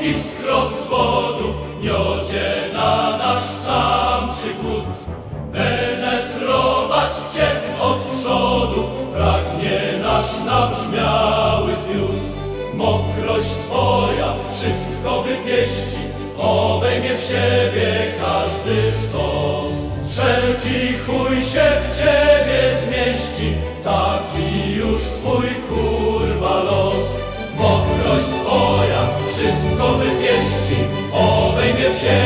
i skrot z wodu miodzie na nasz sam przygód. Penetrować Cię od przodu pragnie nasz nabrzmiały fiut. Mokrość Twoja wszystko wypieści, obejmie w siebie każdy sztos. Wszelki chuj się w Ciebie zmieści, taki już Twój kurs. share.